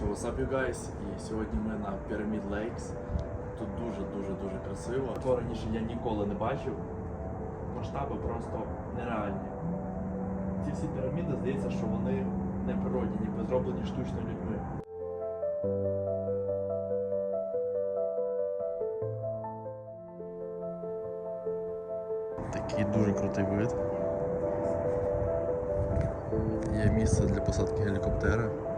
Що, what's guys? І сьогодні ми на Pyramid Lakes. Тут дуже-дуже дуже красиво. Такого раніше я ніколи не бачив. Масштаби просто нереальні. Ці всі піраміди, здається, що вони не природні, ніби зроблені штучно людьми. Такий дуже крутий вид. Є місце для посадки гелікоптера.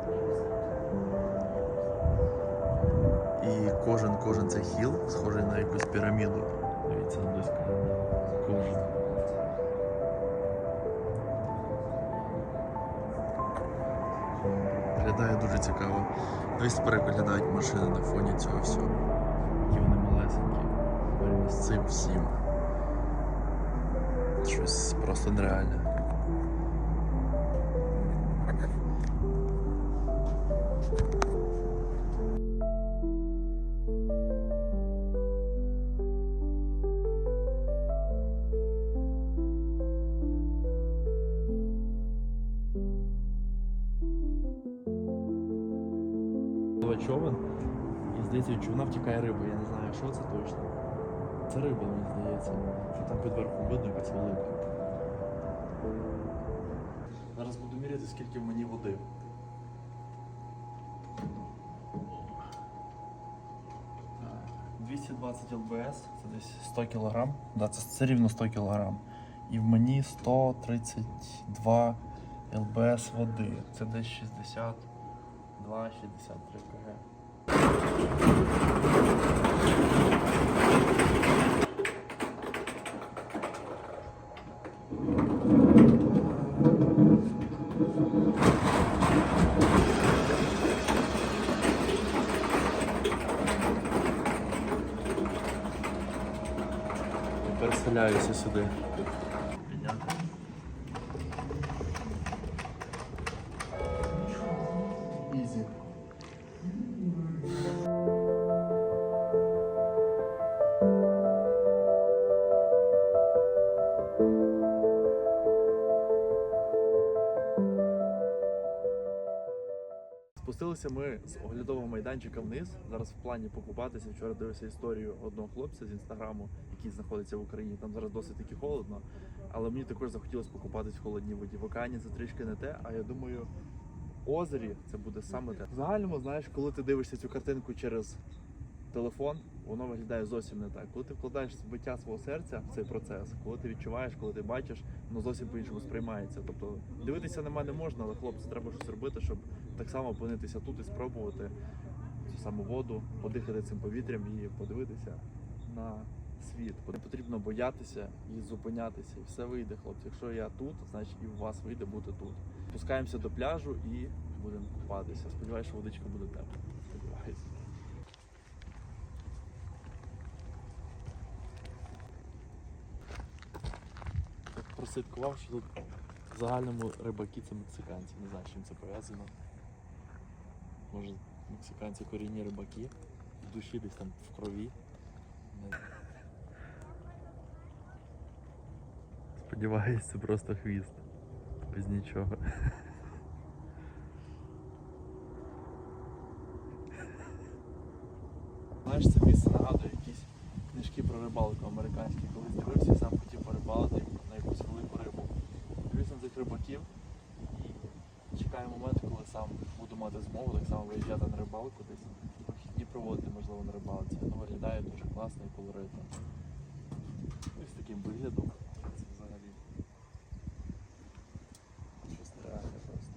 І кожен кожен цей хіл схожий на якусь піраміду. Дивіться близько. Кожен. Виглядає дуже цікаво. Дивись тепер як виглядають машини на фоні цього всього. Які вони малесенькі. З цим всім. Щось просто нереальне. Човен, і здається, від човна втікає риба. Я не знаю, що це точно. Це риба, мені здається. Що там під верхом видно якась велика. Зараз буду міряти, скільки в мені води. Так, 220 ЛБС, це десь 100 кг. Да, це, це рівно 100 кг. І в мені 132 ЛБС води. Це десь 62, 63 кг. Переселяюся сюди. Спустилися ми з оглядового майданчика вниз. Зараз в плані покупатися. Вчора дивився історію одного хлопця з інстаграму, який знаходиться в Україні. Там зараз досить таки холодно. Але мені також захотілося покупатись в холодній воді. В океані це трішки не те, а я думаю, озері це буде саме те. В загальному, знаєш, коли ти дивишся цю картинку через телефон, воно виглядає зовсім не так. Коли ти вкладаєш збиття свого серця в цей процес, коли ти відчуваєш, коли ти бачиш, воно зовсім по-іншому сприймається. Тобто дивитися на мене можна, але хлопці, треба щось робити, щоб так само опинитися тут і спробувати цю саму воду, подихати цим повітрям і подивитися на світ. Не потрібно боятися і зупинятися. І все вийде, хлопці. Якщо я тут, значить і у вас вийде бути тут. Спускаємося до пляжу і будемо купатися. Сподіваюся, що водичка буде тепла. Сподіваюся. Так прослідкував, що тут в загальному рибаки це мексиканці. Не знаю, з чим це пов'язано. Може, мексиканці корінні рибаки. В душі десь там в крові. Сподіваюсь, це просто хвіст. Без нічого. Знаєш, це місце нагадує якісь книжки про рибалку американські. Колись дивився, сам хотів порибалити на якусь велику рибу. Дивився на цих рибаків і чекаю момент, коли сам буду мати змогу так само виїжджати на рибалку десь. Вихідні проводити, можливо, на рибалці. Ну, виглядає дуже класно і колоритно. Ось таким виглядом. Це взагалі. Щось нереальне просто.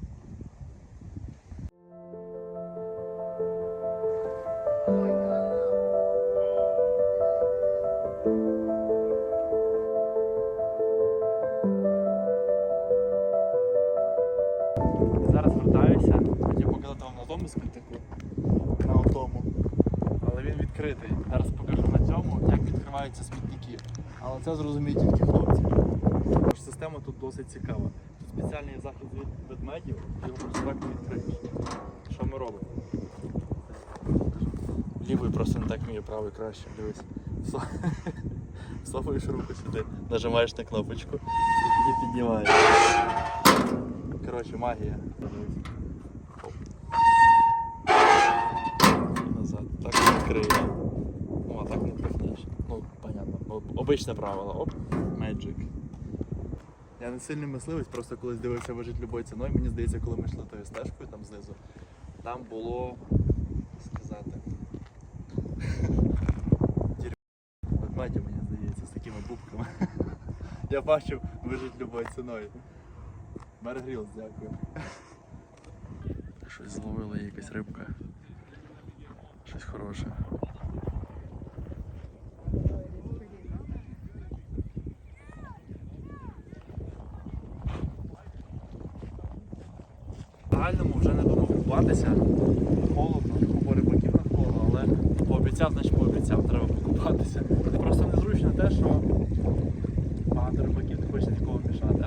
Зараз вертаюся, тому смітнику, на тому. Але він відкритий. Зараз покажу на цьому, як відкриваються смітники. Але це зрозуміють тільки хлопці. Система тут досить цікава. Тут спеціальний захід від ведмедів, його просто так відкриєш. Що ми робимо? Лівий просто не так вміє, правий краще. Дивись. Всо- Всовуєш руку сюди, нажимаєш на кнопочку і піднімаєш. Коротше, магія. Оп. Відкриє. Ну, а так не пихнеш. Ну, понятно. Обичне правило. Оп, Magic. Я не сильний мисливець, просто колись дивився вижить любою ціною. Мені здається, коли ми йшли тою стежкою там знизу, там було сказати. дір- мені здається, з такими бубками. Я бачив вижить любою ціною. Мергрілс, дякую. Щось зловила якась рибка. Щось хороше. Загальному вже не думав купатися. Холодно, купа рибаків навколо, але пообіцяв, значить пообіцяв, треба покупатися. Просто незручно те, що багато рибаків не хоче нікого мішати,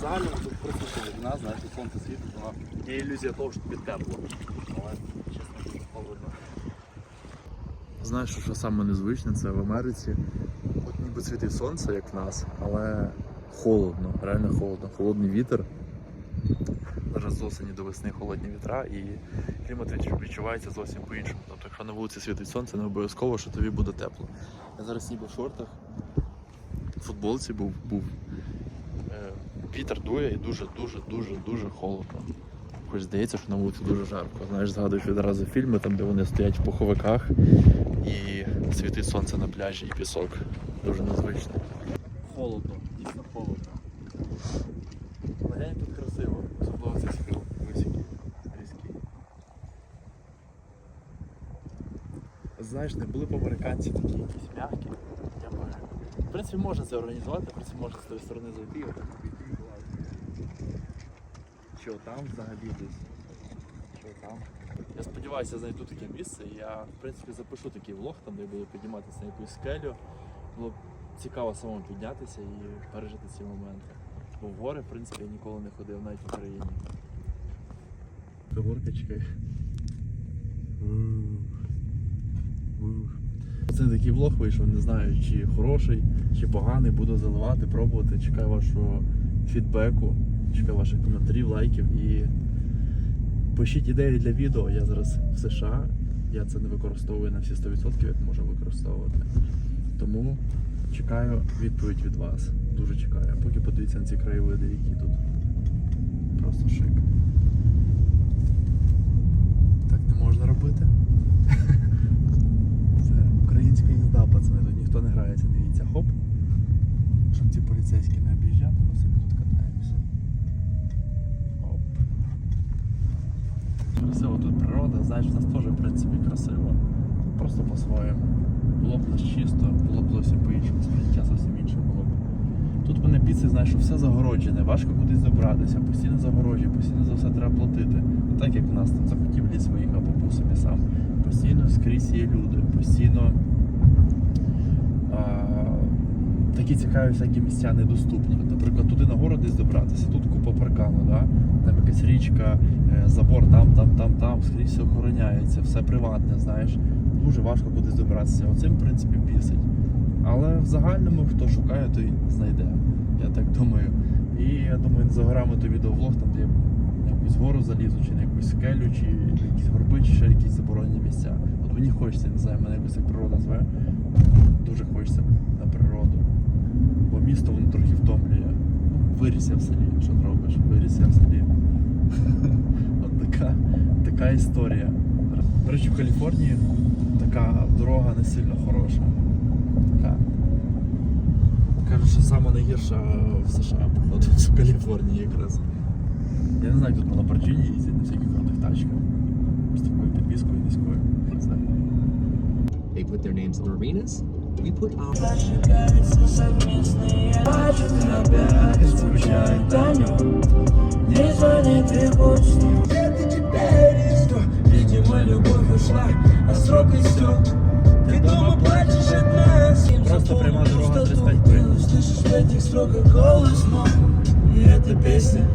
загальному тут присутня вікна, знаєте, сонце світить, воно є ілюзія того, що тобі тепло. Але чесно дуже. Знаєш, що саме незвичне, це в Америці. От ніби світить сонце, як в нас, але холодно, реально холодно. Холодний вітер. Зараз з осені до весни холодні вітра і клімат відчувається зовсім по-іншому. Тобто, якщо на вулиці світить сонце, не обов'язково, що тобі буде тепло. Я зараз ніби в шортах, в футболці був, був. Вітер дує і дуже, дуже, дуже, дуже холодно. Хоч здається, що на вулиці дуже жарко. Знаєш, згадуєш відразу фільми, там, де вони стоять в пуховиках і світить сонце на пляжі і пісок. Дуже незвично. Холодно, дійсно холодно. Глянь тут красиво, особливо цей схил високий, різкий. Знаєш, не були б американці такі якісь м'які. В принципі, можна це організувати, в принципі, можна з тої сторони зайти. отак і лазити. Що там взагалі десь? Що там? Я сподіваюся, знайду таке місце. і Я, в принципі, запишу такий влог, там, де я буду підніматися на якусь скелю. Було б цікаво самому піднятися і пережити ці моменти. Бо в гори, в принципі, я ніколи не ходив, навіть в Україні. Горкочки. Це такий влог вийшов, не знаю, чи хороший, чи поганий. Буду заливати, пробувати. Чекаю вашого фідбеку, чекаю ваших коментарів, лайків і пишіть ідеї для відео. Я зараз в США. Я це не використовую на всі 100%, як можу використовувати. Тому чекаю відповідь від вас. Дуже чекаю. Поки подивіться на ці краєвиди, які тут. Просто шик. Так не можна робити. Це українська їзда, пацани. Тут ніхто не грається, дивіться, хоп. Щоб ці поліцейські не об'їжджати, ми собі тут катаємося. Оп. Красиво тут природа, знаєш, у нас теж в принципі красиво. Просто по-своєму. Було б нас чисто, було б зовсім по-іншому, сприйняття зовсім інше було б. Тут мене піци, знаєш, що все загороджене, важко кудись добратися, постійно загорожі, постійно за все треба платити. Не так як в нас там захотів ліс виїхав, побув собі сам. Постійно скрізь є люди, постійно а, такі цікаві всякі місця недоступні. Наприклад, туди на город десь добратися, тут купа паркану, да? там якась річка, е, забор там, там, там, там, скрізь все охороняється, все приватне, знаєш. Дуже важко кудись добратися. Оцим, в принципі, бісить. Але в загальному, хто шукає, той знайде. Я так думаю. І я думаю, за горами то відеоблог, там де я на якусь гору залізу, чи на якусь скелю, чи на якісь горби, чи ще якісь заборонені місця. От мені хочеться, не знаю, мене якось як природа зве. Дуже хочеться на природу. Бо місто воно трохи втомлює. Виріс я в селі, що зробиш? Виріс я в селі. От така, така історія. До речі, в Каліфорнії така дорога не сильно хороша. Така. Кажуть, що сама найгірша в США, походу, в Каліфорнії якраз. Я не знаю, як тут на Ламборджині їздять на всяких крутих тачках. З такою підвіскою низькою. Не знаю. They put their names on arenas. We put our Бачу тебе, як скучаю Таню Не звонити почту Где-то теперь и что Видимо, любовь ушла, а срок истек Ты дома плачешь одна Просто прямая дорога 35 блин. Слышишь в этих строках голос мой И эта песня